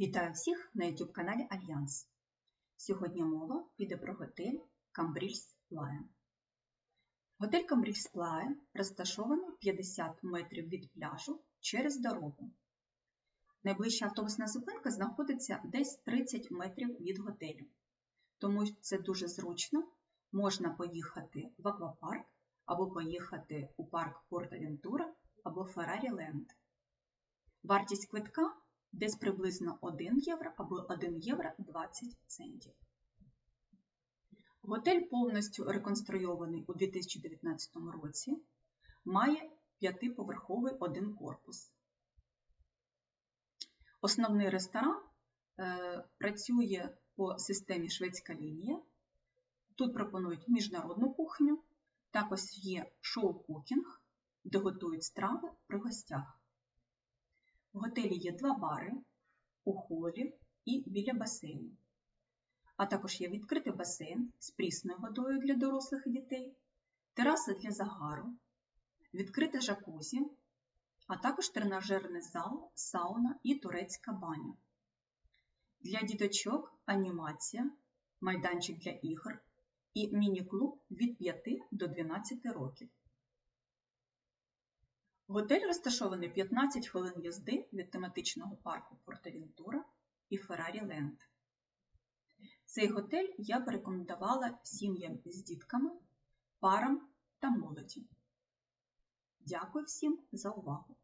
Вітаю всіх на YouTube каналі Альянс. Сьогодні мова піде про готель Камбрільс Плая. Готель Камбрільс Плая розташований 50 метрів від пляжу через дорогу. Найближча автобусна зупинка знаходиться десь 30 метрів від готелю. Тому це дуже зручно. Можна поїхати в аквапарк або поїхати у парк Порт-Авентура або Феррарі Ленд. Вартість квитка десь приблизно 1 євро або 1 євро 20 центів. Готель повністю реконструйований у 2019 році, має п'ятиповерховий один корпус. Основний ресторан е, працює по системі шведська лінія. Тут пропонують міжнародну кухню, також є шоу-кукінг, де готують страви при гостях. В готелі є два бари у холі і біля басейну. А також є відкритий басейн з прісною водою для дорослих і дітей, тераса для загару, відкрите жакузі, а також тренажерний зал, сауна і турецька баня. Для діточок анімація, майданчик для ігор і міні-клуб від 5 до 12 років. Готель розташований 15 хвилин їзди від тематичного парку Порт-Авентура і Феррарі Ленд. Цей готель я б рекомендувала сім'ям з дітками, парам та молоді. Дякую всім за увагу!